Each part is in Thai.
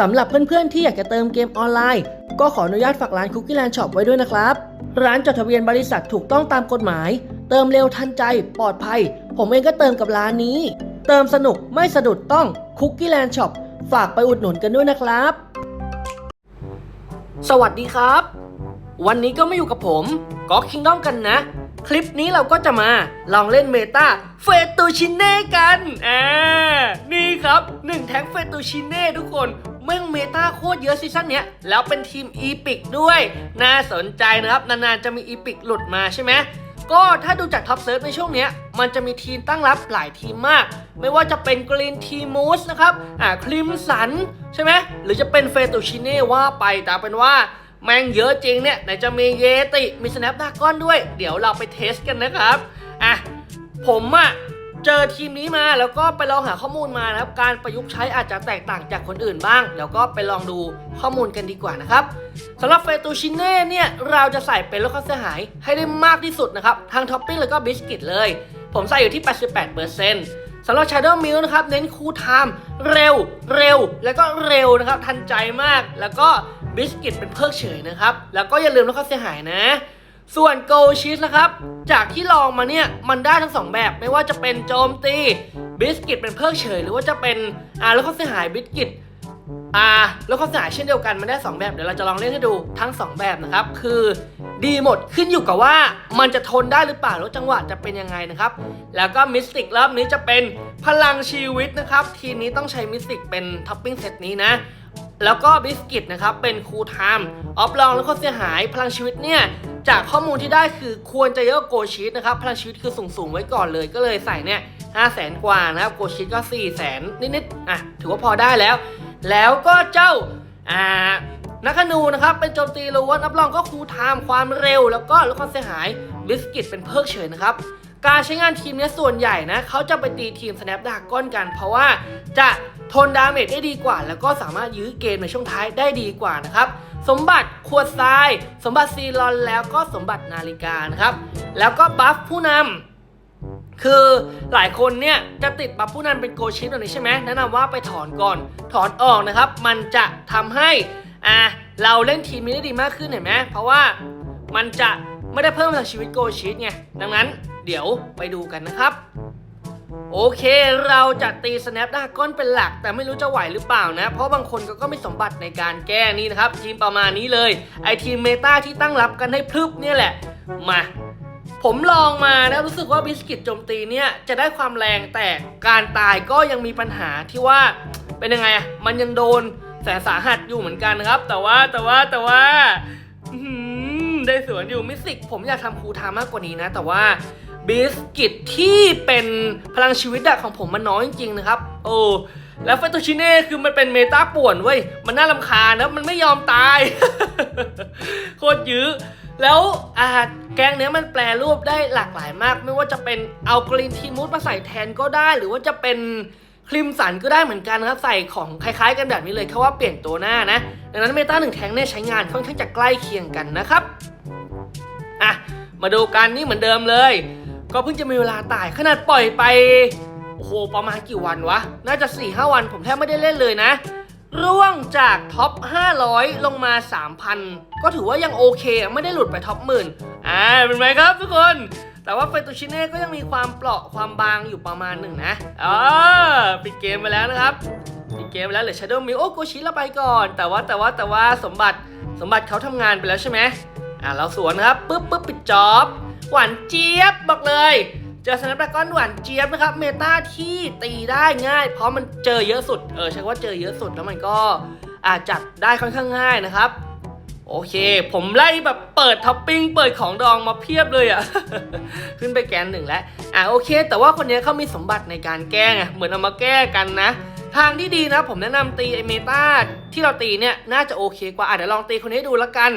สำหรับเพื่อนๆที่อยากจะเติมเกมออนไลน์ ก็ขออนุญาตฝากร้าน Cookie Land Shop ไว้ด้วยนะครับ ร้านจดทะเบียนบริษัทถูกต้องตามกฎหมาย เติมเร็วทันใจ ปลอดภัย ผมเองก็เติมกับร้านนี้ เติมสนุกไม่สะดุดต้อง Cookie Land Shop ฝากไปอุดหนุนกันด้วยนะครับ สวัสดีครับ วันนี้ก็ไมาอยู่กับผมก็คิงด้อมกันนะ คลิปนี้เราก็จะมาลองเล่นเมตาเฟตูชินเน่กันอ่านี่ครับหนึ่งแท็งเฟตูชินเน่ทุกคน แม่งเมตาโคตรเยอะซีซั่นเนี้ยแล้วเป็นทีมอีพิกด้วย น่าสนใจนะครับ นานๆจะมีอีพิกหลุดมาใช่ไหมก็ถ้าดูจากท็อปเซิร์ฟในช่วงเนี้ยมันจะมีทีมตั้งรับหลายทีมมาก ไม่ว่าจะเป็นกรีนทีมูสนะครับอ่าคลิมสันใช่ไหมหรือจะเป็นเฟตูชิเน่ว่าไปแต่เป็นว่าแมงเยอะจริงเนี่ยไหนจะมีเยติมีสแนปดากอนด้วย เดี๋ยวเราไปเทสกันนะครับอะผมอะ เจอทีมนี้มาแล้วก็ไปลองหาข้อมูลมานะครับ การประยุกต์ใช้อาจจะแตกต่างจากคนอื่นบ้างเดี๋ยวก็ไปลองดูข้อมูลกันดีกว่านะครับสำหรับเฟตูชิเน่เนี่ยเราจะใส่เป็นลดความเสียหายให้ได้มากที่สุดนะครับทั้งท็อปปิ้งแล้วก็บิสกิตเลย ผมใส่อยู่ที่ 88%สำหรับ Shadow Milk นะครับ เน้นคูลไทม์เร็วเร็ว แล้วก็เร็วนะครับ ทันใจมากแล้วก็บิสกิตเป็นเพิกเฉยนะครับ แล้วก็อย่าลืมลดควาเสียหายนะ ส่วนโกชีสนะครับ จากที่ลองมาเนี่ยมันได้ทั้งสองแบบไม่ว่าจะเป็นโจมตีบิสกิตเป็นเพิกเฉย หรือว่าจะเป็นอ่าลดความเสียหายบิสกิตอ่าแล้วความเสียหายเช่นเดียวกันมันได้ 2 แบบ เดี๋ยวเราจะลองเล่นให้ดูทั้ง 2 แบบนะครับ คือดีหมดขึ้นอยู่กับว่า มันจะทนได้หรือเปล่าแล้วจังหวะจะเป็นยังไงนะครับ แล้วก็มิสติกรอบนี้จะเป็นพลังชีวิตนะครับ ทีนี้ต้องใช้มิสติกเป็นท็อปปิ้งเซตนี้นะแล้วก็บิสกิตนะครับเป็นคูลไทม์ออฟลองแล้วก็เสียหายพลังชีวิตเนี่ย จากข้อมูลที่ได้คือควรจะเยอะโกชีตนะครับพลังชีวิตคือสูงๆไว้ก่อนเลยก็เลยใส่เนี่ยห้าแสนกว่านะครับโกชีตก็4ี่แสนนิดๆอะถือว่าพอได้แล้ว แล้วก็เจ้าอ่านักขนูนะครับเป็นโจมตีล้วนรับรองก็คูลไทม์ความเร็ว แล้วก็ลดความเสียหายบิสกิตเป็นเพิกเฉยนะครับการใช้งานทีมเนี้ยส่วนใหญ่นะเขาจะไปตีทีม Snap d r a g o n กัน เพราะว่าจะ ทนดาเมจได้ดีกว่า แล้วก็สามารถยื้อเกมในช่วงท้ายได้ดีกว่านะครับสมบัติขวดทราย สมบัติซีรอนแล้วก็สมบัตินาฬิกานะครับ แล้วก็บัฟผู้นำคือหลายคนเนี่ยจะติดบัฟผู้นำเป็นโกชิปแบบนี้ใช่ไหมแนะนำว่าไปถอนก่อนถอนออกนะครับ มันจะทำให้อ่าเราเล่นทีมนี้ได้ดีมากขึ้นเห็นไหมเพราะว่ามันจะไม่ได้เพิ่มพลังชีวิตโกชิปไงดังนั้นเดี๋ยวไปดูกันนะครับ โอเคเราจะตี snap ดาก้อนเป็นหลัก แต่ไม่รู้จะไหวหรือเปล่านะ เพราะบางคนก็ก็มีสมบัติในการแก้นี่นะครับ ทีมประมาณนี้เลย ไอทีมเมตาที่ตั้งรับกันให้พรึบเนี่ยแหละ มา ผมลองมาแล้วรู้สึกว่าบิสกิตโจมตีเนี่ยจะได้ความแรงแต่การตายก็ยังมีปัญหาที่ว่าเป็นยังไงอะมันยังโดนแสนสาหัสอยู่เหมือนกันนะครับ แต่ว่าแต่ว่าแต่ว่าได้สวนอยู่มิสิกผมอยากทำคูทม์มากกว่านี้นะ แต่ว่า บิสกิตที่เป็นพลังชีวิตอะของผมมันน้อยจริงๆนะครับ โอ้แล้วเฟตตูชิเน่คือมันเป็นเมตาป่วนเว้ย มันน่าลำคาญนะมันไม่ยอมตาย โคตรยื้อ แล้วอาแกงเนี้ยมันแปลรูปได้หลากหลายมาก ไม่ว่าจะเป็นเอากรีนทีมูสมาใส่แทนก็ได้ หรือว่าจะเป็นคลิมสันก็ได้เหมือนกันนะครับ ใส่ของคล้ายๆกันแบบนี้เลยแค่ว่าเปลี่ยนตัวหน้านะ ดังนั้นเมตาหนึ่งแทงเนี่ยใช้งานค่อนข้างจะใกล้เคียงกันนะครับ อะ มาดูกันนี่เหมือนเดิมเลย ก็เพิ่งจะมีเวลาตายขนาดปล่อยไป โอ้โห ประมาณกี่วันวะ น่าจะ 4-5 วันผมแทบไม่ได้เล่นเลยนะ ร่วงจากท็อป 500 ลงมา 3,000 ก็ถือว่ายังโอเค ไม่ได้หลุดไปท็อปหมื่นอ่า เป็นไหมครับทุกคน แต่ว่าเฟตูชิเน่ก็ยังมีความเปราะความบางอยู่ประมาณหนึ่งนะอ๋อปิดเกมไปแล้วนะครับ ปิดเกมไปแล้วเหลือ Shadow m i โอ้โกชิเราไปก่อน แต่ว่าแต่ว่าแต่ว่าสมบัติสมบัติเขาทำงานไปแล้วใช่ไหมอ่าเราสวนนะครับปุ๊บปุ๊บปิดจ็อบ หวานเจี๊ยบบอกเลยเจอสแนปดรากอนหวานเจี๊ยบนะครับเมตาที่ตีได้ง่าย เพราะมันเจอเยอะสุดเออใช่ว่าเจอเยอะสุดแล้วมันก็อาจจับได้ค่อนข้างง่ายนะครับ โอเค ผมไล่แบบเปิดท็อปปิ้งเปิดของดองมาเพียบเลยอะ่ะ ขึ้นไปแกนหนึ่งแล้วอะโอเค แต่ว่าคนนี้เขามีสมบัติในการแก้ไงเหมือนเอามาแก้กันนะ ทางที่ดีนะ ผมแนะนำตีไอเมตาที่เราตีเนี่ยน่าจะโอเคกว่าอะเดี๋ยวลองตีคนนี้ดูแล้วกัน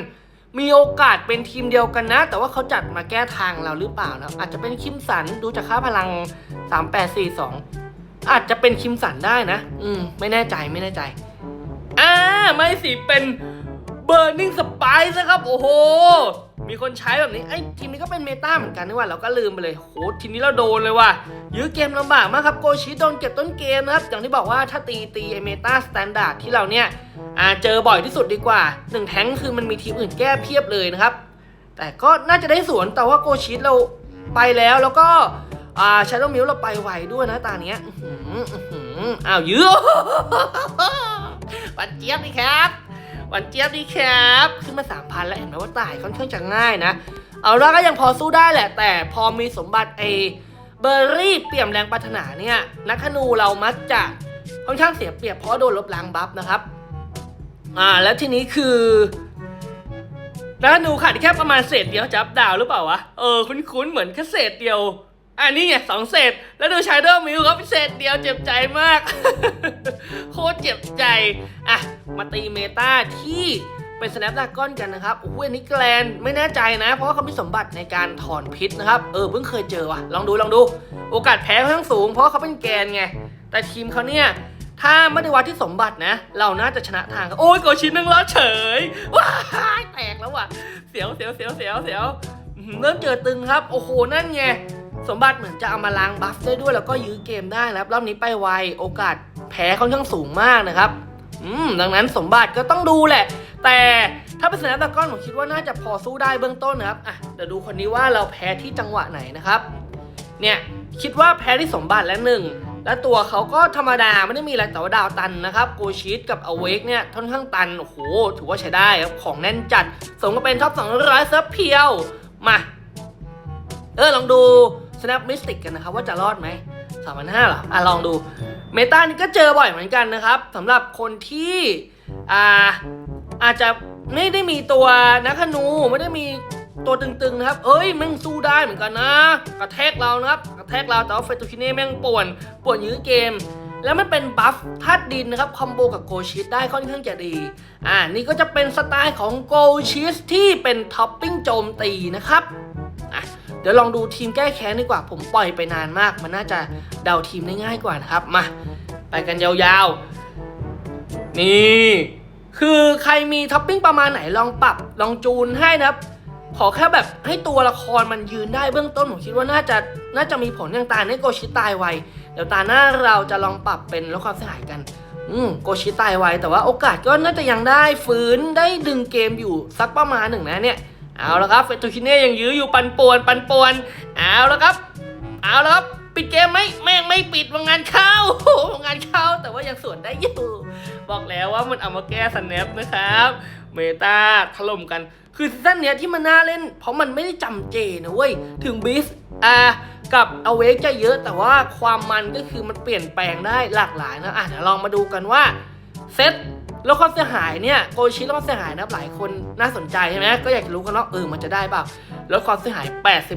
มีโอกาสเป็นทีมเดียวกันนะ แต่ว่าเขาจัดมาแก้ทางเราหรือเปล่านะอาจจะเป็นคิมสันดูจากค่าพลัง 3842 อาจจะเป็นคิมสันได้นะ อืม ไม่แน่ใจไม่แน่ใจอ่าไม่สิเป็น Burning Spice นะครับ โอ้โห มีคนใช้แบบนี้ ไอ้ทีมนี้ก็เป็นเมตาเหมือนกันนี่ว่าเราก็ลืมไปเลยโหทีนี้เราโดนเลยว่ะ ยื้อเกมลำบากมากครับ โกชิโดนเก็บต้นเกมนะครับ อย่างที่บอกว่าถ้าตีตีไอเมตาสแตนดาร์ดที่เราเนี่ยเจอบ่อยที่สุดดีกว่าหนึ่งแท้งคือมันมีทีมอื่นแก้เพียบเลยนะครับ แต่ก็น่าจะได้สวน แต่ว่าโกชิเราไปแล้วแล้วก็อ่าชาโดมิลเราไปไวด้วยนะตาเนี้ยอ้าวยื้อหวันเจี๊ยบนี่ครับ หวันเจี๊ยบนี่ครับขึ้นมาสามพันแล้วเห็นไหมว่าตายค่อนข้างจะง่ายนะ เอาละก็ยังพอสู้ได้แหละ แต่พอมีสมบัติไอเบอร์รี่เปี่ยมแรงปรารถนาเนี่ยนักธนูเรามักจะค่อนข้างเสียเปรียบเพราะโดนลบล้างบัฟนะครับอ่าแล้วทีนี้คือนักธนูขาดแค่ประมาณเศษเดียวจับดาวหรือเปล่าวะเออคุ้นๆเหมือนแค่เศษเดียว อันนี้ไงสองเศษ แล้วดูชายเดอร์มิวครับเศษเดียวเจ็บใจมาก โคตรเจ็บใจ อะ มาตีเมตาที่เป็นสแนปดากอนกันนะครับโอ้โหอันนี้แกลนไม่แน่ใจนะ เพราะว่าเขามีสมบัติในการถอนพิษนะครับ เออ เพิ่งเคยเจอว่ะ ลองดู ลองดู โอกาสแพ้ค่อนข้างสูง เพราะาเขาเป็นแกนไง แต่ทีมเขาเนี่ย ถ้าไม่ได้วัดที่สมบัตินะ เราน่าจะชนะทาง โอ้ยโกชินนึงแล้วเฉย ว้ายแตกแล้วว่ะ เสียวเสียวเสียวเสียวเสียว เริ่มเจอตึงครับ โอ้โห นั่นไง สมบัติเหมือนจะเอามาล้างบัฟได้ด้วยแล้วก็ยื้อเกมได้นะครับรอบนี้ไปไวโอกาสแพ้ค่อนข้างสูงมากนะครับ อืมดังนั้นสมบัติก็ต้องดูแหละ แต่ถ้าเป็นสแนปดาก้อนผมคิดว่าน่าจะพอสู้ได้เบื้องต้นนะครับอะเดี๋ยวดูคนนี้ว่าเราแพ้ที่จังหวะไหนนะครับ เนี่ยคิดว่าแพ้ที่สมบัติแล้วหนึ่งและตัวเขาก็ธรรมดาไม่ได้มีอะไรแต่ว่าดาวตันนะครับโกชีตกับอเวกเนี่ยค่อนข้างตันโอ้โหถือว่าใช้ได้ครับของแน่นจัดสมกับเป็นท็อป200เซิร์ฟเพียวมา เออลองดู Snap Mystic กันนะครับว่าจะรอดไหมสามพันห้าหรออะลองดูเมตานี่ก็เจอบ่อยเหมือนกันนะครับสำหรับคนที่อ่าอาจจะไม่ได้มีตัวนักธนูไม่ได้มีตัวตึงๆนะครับ เอ้ยแม่งสู้ได้เหมือนกันนะ กระแทกเรานะครับ กระแทกเราแต่ว่าเฟตูชิเน่แม่งป่วน ป่วนยื้อเกม แล้วมันเป็นบัฟธาตุดินนะครับคอมโบกับโกชิสได้ค่อนข้างจะดี อ่า นี่ก็จะเป็นสไตล์ของโกชิสที่เป็นท็อปปิ้งโจมตีนะครับ เดี๋ยวลองดูทีมแก้แค้นดีกว่า ผมปล่อยไปนานมาก มันน่าจะเดาทีมได้ง่ายกว่านะครับ มา ไปกันยาวๆ นี่ คือใครมีท็อปปิ้งประมาณไหนลองปรับลองจูนให้นะครับ ขอแค่แบบให้ตัวละครมันยืนได้เบื้องต้น ผมคิดว่าน่าจะน่าจะมีผลอย่างตาในโกชิตายไว เดี๋ยวตาหน้าเราจะลองปรับเป็นลดความเสียหายกันอืมโกชิตายไวแต่ว่าโอกาสก็น่าจะยังได้ฟื้นได้ดึงเกมอยู่สักประมาณหนึ่งนะเนี่ย เอาละครับเฟตูชิเน่ยังยื้ออยู่ปันป่วนปันป่วนเอาละครับ เอาละครับ ปิดเกมไหมแม่งไม่ปิดวางงานเข้าโอ้วางงานเข้าแต่ว่ายังสวนได้อยู่บอกแล้วว่ามันเอามาแก้สแนปนะครับเมตาถล่มกัน คือซีซั่นเนี้ยที่มันน่าเล่น เพราะมันไม่ได้จำเจนะเว้ย ถึงบิสอ่ากับอเวกจะเยอะแต่ว่าความมันก็คือมันเปลี่ยนแปลงได้หลากหลายนะอะเดี๋ยวลองมาดูกันว่าเซต แล้วความเสียหายเนี่ยโกชิแล้วความเสียหายนะครับหลายคนน่าสนใจใช่ไหมก็อยากจะรู้กันว่าเออมันจะได้เปล่าลดความเสียหาย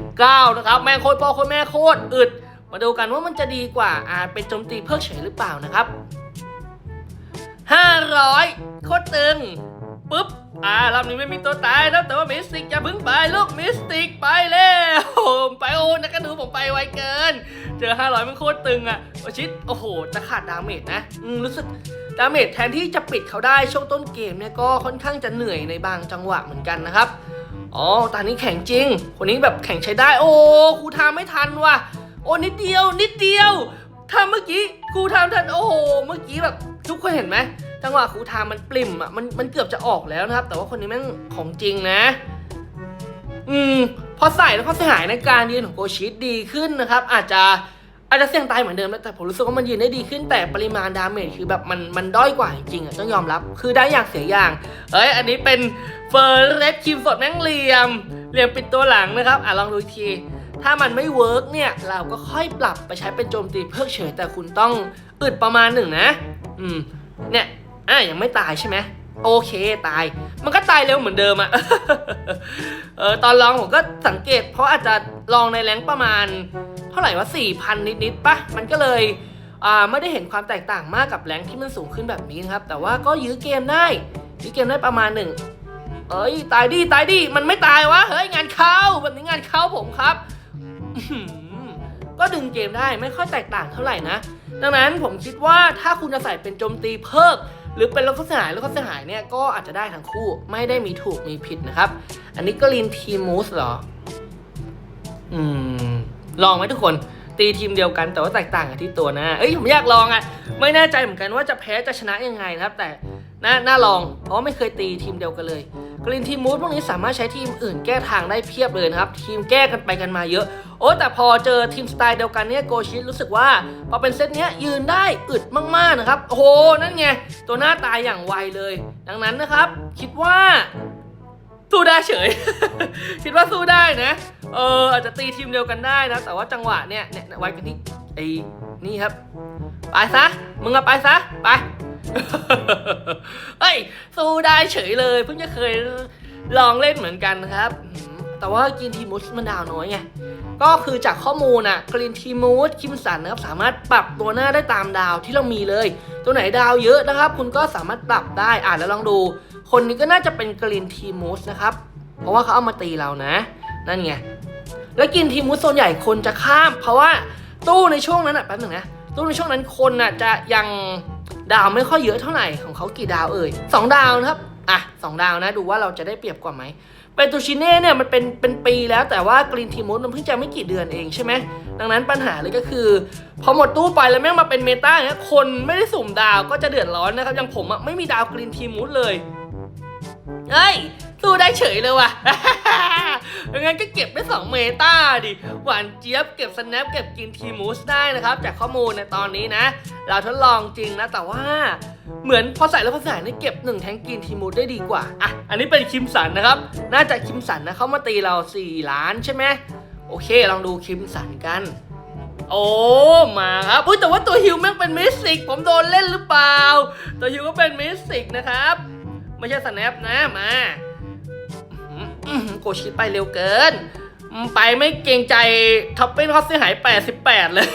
89 นะครับ แม่โคตรพ่อโคตรแม่โคตรอึด มาดูกันว่ามันจะดีกว่าอ่าเป็นโจมตีเพิกเฉยหรือเปล่านะครับ 500 โคตรตึง ปุ๊บ อ่ารอบนี้ไม่มีตัวตายนะแต่ว่ามิสติกจะพึ่งไปลูกมิสติกไปแล้วไปโอ้นักกระดูผมไปไวเกิน เจอ 500 มันโคตรตึงอะโอชิตโอ้โหจะขาดดาเมจนะ อืมรู้สึกดาเมจแทนที่จะปิดเขาได้ช่วงต้นเกมเนี่ยก็ค่อนข้างจะเหนื่อยในบางจังหวะเหมือนกันนะครับ อ๋อตอนนี้แข่งจริง คนนี้แบบแข่งใช้ได้ โอ้ครูทาไม่ทันว่ะ โอ้นิดเดียว นิดเดียวถ้าเมื่อกี้ครูทาทัน โอ้โห เมื่อกี้แบบทุกคนเห็นไหม จังหวะครูทามมันปริ่มอะมันมันเกือบจะออกแล้วนะครับ แต่ว่าคนนี้แม่งของจริงนะ อืมพอใส่แล้วควาเสียหายในการยืนของโกชิดดีขึ้นนะครับ อาจจะอาจจะเสี่ยงตายเหมือนเดิมแต่ผมรู้สึกว่ามันยืนได้ดีขึ้นแต่ปริมาณดาเมจคือแบบมันมันด้อยกว่าจริงอะต้องยอมรับ คือได้อย่างเสียอย่าง เอ้ยอันนี้เป็นเฟอร์เรสคิมสดแม่งเหลี่ยมเหลี่ยมปิดตัวหลังนะครับอะลองดูทีถ้ามันไม่เวิร์กเนี่ย เราก็ค่อยปรับไปใช้เป็นโจมตีเพิกเฉยแต่คุณต้องอึดประมาณหนึ่งนะ อืม เนี่ย อะยังไม่ตายใช่ไหมโอเคตาย มันก็ตายเร็วเหมือนเดิมอะเออตอนลองผมก็สังเกต เพราะอาจจะลองในแรงประมาณ เท่าไหร่ว่าสี่พันนิดๆปะมันก็เลยอ่าไม่ได้เห็นความแตกต่างมากกับแรงที่มันสูงขึ้นแบบนี้ครับ แต่ว่าก็ยื้อเกมได้ยื้อเกมได้ประมาณหนึ่งเอ้ยตายดิตายดิมันไม่ตายวะเฮ้ยงานเข้าแบบนี้งานเข้าผมครับก็ดึงเกมได้ไม่ค่อยแตกต่างเท่าไหร่นะดังนั้นผมคิดว่าถ้าคุณจะใส่เป็นโจมตีเพิก หรือเป็นรถเขาเสียหายรถเขาเสียหายเนี่ยก็อาจจะได้ทั้งคู่ไม่ได้มีถูกมีผิดนะครับ อันนี้ก็ลินทีมูสเหรอ อืม ลองไหมทุกคนตีทีมเดียวกันแต่ว่าแตกต่างกันที่ตัวนะ เอ้ยผมอยากลองอะ่ะ ไม่แน่ใจเหมือนกันว่าจะแพ้จะชนะยังไงนะครับ แต่น่าน่าลอง เพราะไม่เคยตีทีมเดียวกันเลยกรีนทีมมูสพวกนี้สามารถใช้ทีมอื่นแก้ทางได้เพียบเลยนะครับ ทีมแก้กันไปกันมาเยอะ อ้แต่พอเจอทีมสไตล์เดียวกันเนี่ยโกชิรู้สึกว่า พอเป็นเซตเนี้ยยืนได้อึดมากๆนะครับ โอ้โห นั่นไง ตัวหน้าตายอย่างไวเลย ดังนั้นนะครับ คิดว่าสู้ได้เฉย คิดว่าสู้ได้นะ เอออาจจะตีทีมเดียวกันได้นะ แต่ว่าจังหวะเนี่ยเนี่ยไวกันที่ไอ้นี่ครับ ไปซะ มึงอะไปซะ ไป เฮ้ย สู้ได้เฉยเลย เพิ่งจะเคยลองเล่นเหมือนกันนะครับ แต่ว่ากินทีมูสมันดาวน้อยไงก็คือจากข้อมูลน่ะกรีนทีมูสคิมสันนะครับสามารถปรับตัวหน้าได้ตามดาวที่เรามีเลย ตัวไหนดาวเยอะนะครับ คุณก็สามารถปรับได้อ่านแล้วลองดู คนนี้ก็น่าจะเป็นกรีนทีมูสนะครับ เพราะว่าเขาเอามาตีเรานะ นั่นไงแล้วกินทีมูสโซนใหญ่คนจะข้าม เพราะว่าตู้ในช่วงนั้นอะแป๊บหนึ่งนะตู้ในช่วงนั้นคนน่ะจะยังดาวไม่ค่อยเยอะเท่าไหร่ของเขากี่ดาวเอ่ยสองดาวนะครับอะสองดาวนะดูว่าเราจะได้เปรียบกว่าไหม เปตูชิเน่เนี่ยมันเป็นเป็นปีแล้วแต่ว่ากรีนทีมูสมันเพิ่งจะไม่กี่เดือนเองใช่ไหมดังนั้นปัญหาเลยก็คือ พอหมดตู้ไปแล้วแม่งมาเป็นเมตาเนี่ยคนไม่ได้สุ่มดาวก็จะเดือดร้อนนะครับอย่างผมอะไม่มีดาวกรีนทีมูสเลยเฮ้ย สู้ได้เฉยเลยว่ะ งั้นก็เก็บได้2เมตาดิ หวานเจี๊ยบเก็บสแนปเก็บกินทีมูสได้นะครับ จากข้อมูลในตอนนี้นะ เราทดลองจริงนะแต่ว่าเหมือนพอใส่แล้วพอใส่นี่เก็บ1แทงกินทีมูสได้ดีกว่า อะ อันนี้เป็นคิมสันนะครับ น่าจะคิมสันนะเขามาตีเรา 4 ล้านใช่ไหมโอเค ลองดูคิมสันกัน โอ้ มาครับอุ้ยแต่ว่าตัวฮิวแม่งเป็นมิสติก ผมโดนเล่นหรือเปล่า ตัวฮิวก็เป็นมิสติกนะครับ ไม่ใช่สแนปนะมา โกชิไปเร็วเกิน ไปไม่เกรงใจท็อปปิ้งเขาเสียหาย 88 เลย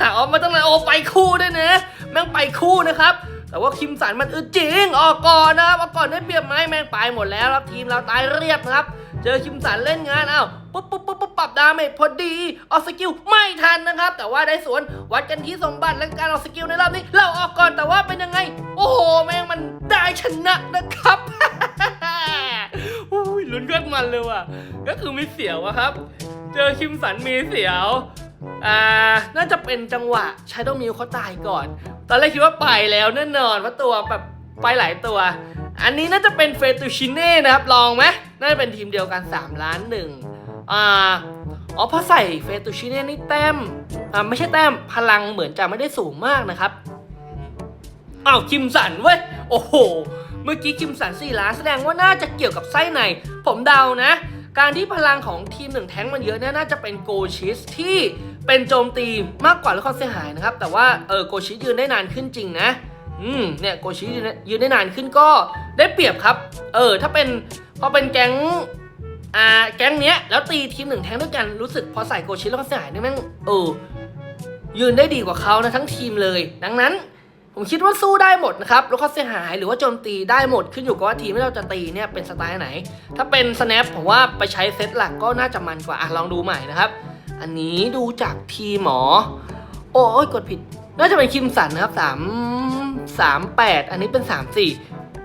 หาออกมาตั้งนานโอไปคู่ด้วยนะแม่งไปคู่นะครับ แต่ว่าคิมสันมันอึดจริง ออกก่อนนะครับออกก่อนได้เปรียบไหมแม่งไปหมดแล้วครับทีมเราตายเรียบนะครับเจอคิมสันเล่นงานเอาปุ๊บปุ๊บปุ๊บปุ๊บปรับดาเมจพอดี ออกสกิลไม่ทันนะครับ แต่ว่าได้สวนวัดกันที่สมบัติและการออกสกิลในรอบนี้ เราออกก่อนแต่ว่าเป็นยังไง โอ้โห แม่งมันได้ชนะนะครับ ลุ้นเกินมันเลยว่ะ ก็คือมีเสียวอะครับ เจอคิมสันมีเสียว อ่า น่าจะเป็นจังหวะช a โดมิวเขาตายก่อน ตอนแรกคิดว่าไปแล้วแน่นอนว่าตัวแบบไปหลายตัว อันนี้น่าจะเป็นเฟตูชิเน่นะครับ ลองไหมน่าจะเป็นทีมเดียวกัน 3 ล้านหนึ่งอ่า อ๋อพอใส่เฟตูชิเน่นี่แต้ม อ่าไม่ใช่แต้มพลังเหมือนจะไม่ได้สูงมากนะครับอ้าวคิมสันเว้ย โอ้โห เมื่อกี้คิมสันสี่ล้านแสดงว่าน่าจะเกี่ยวกับไส้ใน ผมเดานะ การที่พลังของทีมหนึ่งแท้งมันเยอะเนี่ยน่าจะเป็นโกชิสที่เป็นโจมตีมากกว่าและความเสียหายนะครับ แต่ว่าเออโกชิสยืนได้นานขึ้นจริงนะ อืมเนี่ยโกชิยืนได้ยืนได้นานขึ้นก็ได้เปรียบครับ เออ ถ้าเป็นพอเป็นแก๊งอ่าแก๊งเนี้ยแล้วตีทีมหนึ่งแท้งด้วยกันรู้สึกพอใส่โกชิสแล้วความเสียหายนี่แม่งเออยืนได้ดีกว่าเขานะทั้งทีมเลย ดังนั้น ผมคิดว่าสู้ได้หมดนะครับลดควาเสียหายหรือว่าโจมตีได้หมดขึ้นอยู่กับว่าทีมที่เราจะตีเนี่ยเป็นสไตล์ไหน ถ้าเป็น snap ผมว่าไปใช้เซตหลักก็น่าจะมันกว่าอะลองดูใหม่นะครับ อันนี้ดูจากทีหมอ โอ้ยกดผิด น่าจะเป็นคิมสันนะครับสามสามแปดอันนี้เป็นสามสี่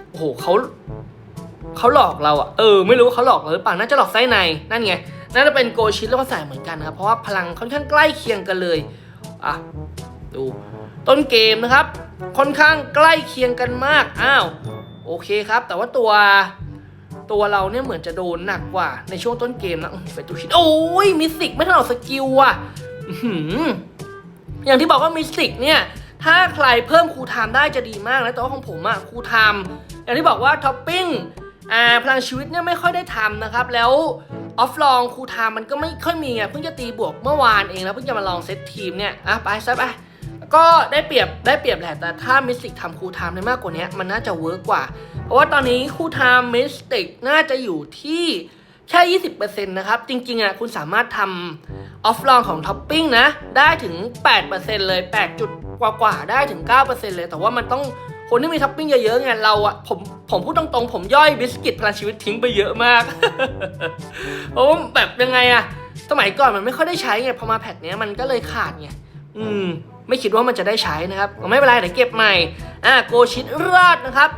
โอ้โหเขาเขาหลอกเราอะเออไม่รู้ว่าเขาหลอกเราหรือเปล่าน่าจะหลอกไส้ในนั่นไงน่าจะเป็นโกชิตแล้วก็ใส่เหมือนกันนะครับเพราะว่าพลังค่อนข้างใกล้เคียงกันเลยอะดูต้นเกมนะครับ ค่อนข้างใกล้เคียงกันมาก อ้าว โอเคครับ แต่ว่าตัวตัวเราเนี่ยเหมือนจะโดนหนักกว่า ในช่วงต้นเกมนะเฟตูชินโอ้ยมิสติกไม่ทันออกสกิลว่ะอื้อหืออย่างที่บอกว่ามิสติกเนี่ย ถ้าใครเพิ่มคูลไทม์ได้จะดีมากนะแต่ว่าของผมอะคูลไทม์อย่างที่บอกว่าท็อปปิ้งอ่าพลังชีวิตเนี่ยไม่ค่อยได้ทำนะครับ แล้วออฟลองคูลไทม์มันก็ไม่ค่อยมีไงเพิ่งจะตีบวกเมื่อวานเองแล้วเพิ่งจะมาลองเซตทีมเนี่ยอะไปซะไป ก็ได้เปรียบได้เปรียบแหละ แต่ถ้ามิสติกทำคูลไทม์ได้มากกว่านี้มันน่าจะเวิร์กกว่า เพราะว่าตอนนี้คูลไทม์มิสติกน่าจะอยู่ที่แค่ 20%นะครับ จริงๆอะคุณสามารถทำออฟลองของท็อปปิ้งนะ ได้ถึง 8%เลย 8 จุดกว่าๆ ได้ถึง 9%เลย แต่ว่ามันต้องคนที่มีท็อปปิ้งเยอะๆไงเราอะผมผมพูดตรงๆ ผมย่อยบิสกิตพลังชีวิตทิ้งไปเยอะมากเพราะแบบยังไงอะสมัยก่อนมันไม่ค่อยได้ใช้ไงพอมาแพทเนี้ยมันก็เลยขาดไงอืม ไม่คิดว่ามันจะได้ใช้นะครับก็ไม่เป็นไรเดี๋ยวเก็บใหม่อ่าโกชิตรอดนะครับ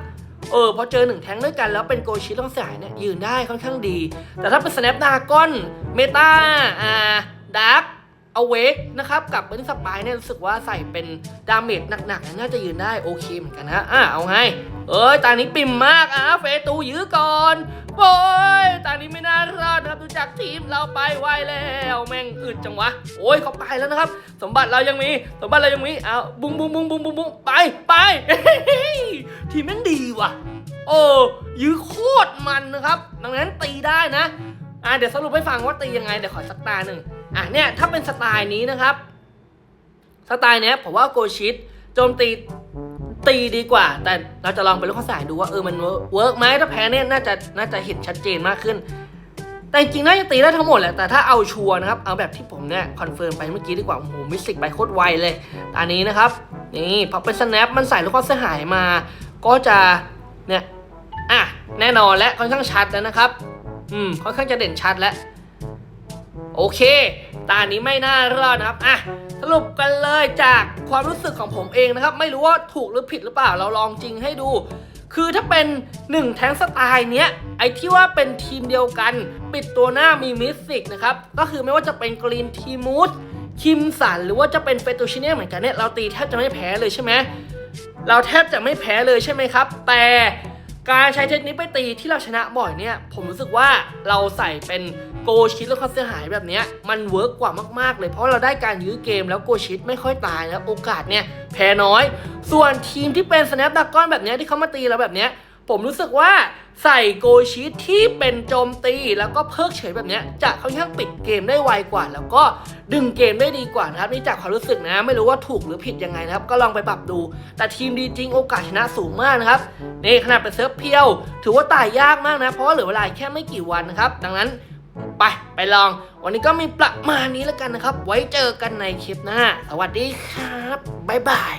เออพอเจอหนึ่งแทงด้วยกันแล้วเป็นโกชิตต้องสายเนี่ยยืนได้ค่อนข้างดี แต่ถ้าเป็นสแนปดากอนเมตาอ่าดาร์ก เอาเวกนะครับกับเป็นสปายเนี่ยรู้สึกว่าใส่เป็นดาเมจหนักๆเนี่ยน่าจะยืนได้โอเคเหมือนกันนะอะเอาไง เอ้ยตานี้ปิ่มมากอะเฟตูยื้อก่อนโอ้ยตานี้ไม่น่ารอดนะครับดูจากทีมเราไปไวแล้วแม่งอึดจังวะโอ้ยเขาไปแล้วนะครับ สมบัติเรายังมีสมบัติเรายังมีเอาบุ้งบุ้งบุ้งบุ้งบุ้งบุ้งไปไปทีมแม่งดีว่ะโอ้ยื้อโคตรมันนะครับ ดังนั้นตีได้นะอะเดี๋ยวสรุปให้ฟังว่าตียังไงเดี๋ยวขอสักตาหนึ่ง อะเนี่ยถ้าเป็นสไตล์นี้นะครับ สไตล์เนี้ยผมว่าโกชิตโจมตีตีดีกว่า แต่เราจะลองไปลูกข้อสายดูว่าเออมันเวิร์กไหมถ้าแพ้เนี่ยน่าจะน่าจะเห็นชัดเจนมากขึ้น แต่จริงน่าจะตีได้ทั้งหมดแหละแต่ถ้าเอาชัวร์นะครับ เอาแบบที่ผมเนี่ยคอนเฟิร์มไปเมื่อกี้ดีกว่าโอ้โหมิสิกไปโคตรไวเลยตอนนี้นะครับนี่พอเป็นสแนปมันใส่ลูกข้อเสียหายมา ก็จะเนี่ยอะแน่นอนและค่อนข้างชัดแล้วนะครับ อืมค่อนข้างจะเด่นชัดแล้ว โอเค ตานี้ไม่น่ารอดนะครับ อะ สรุปกันเลยจากความรู้สึกของผมเองนะครับ ไม่รู้ว่าถูกหรือผิดหรือเปล่า เราลองจริงให้ดู คือถ้าเป็น 1 แท้งสไตล์เนี้ย ไอที่ว่าเป็นทีมเดียวกัน ปิดตัวหน้ามีมิสซิกนะครับ ก็คือไม่ว่าจะเป็นกรีนทีมูสคิมสัน หรือว่าจะเป็นเฟตูชิเน่เหมือนกันเนี่ย เราตีแทบจะไม่แพ้เลยใช่ไหม เราแทบจะไม่แพ้เลยใช่ไหมครับ แต่การใช้เทคนิคไปตีที่เราชนะบ่อยเนี่ย ผมรู้สึกว่าเราใส่เป็น โกชิตแล้วความเสียหายแบบนี้มันเวิร์กกว่ามากๆ เลยเพราะเราได้การยื้อเกมแล้วโกชิตไม่ค่อยตายแล้วโอกาสเนี่ยแพ้น้อย ส่วนทีมที่เป็นสแนปดักก้อนแบบนี้ที่เขามาตีเราแบบนี้ผมรู้สึกว่าใส่โกชิตที่เป็นโจมตีแล้วก็เพิกเฉยแบบนี้จะค่อนข้างปิดเกมได้ไวกว่า แล้วก็ดึงเกมได้ดีกว่านะครับนี่จากความรู้สึกนะ ไม่รู้ว่าถูกหรือผิดยังไงนะครับ ก็ลองไปปรับดู แต่ทีมดีจริงโอกาสชนะสูงมากนะครับนี่ขนาดเป็นเซิร์ฟเพียว ถือว่าตายยากมากนะ เพราะว่าเหลือเวลาแค่ไม่กี่วันนะครับ ดังนั้น ไป ไปลอง วันนี้ก็มีประมาณนี้แล้วกันนะครับ ไว้เจอกันในคลิปหน้า สวัสดีครับ บ๊ายบาย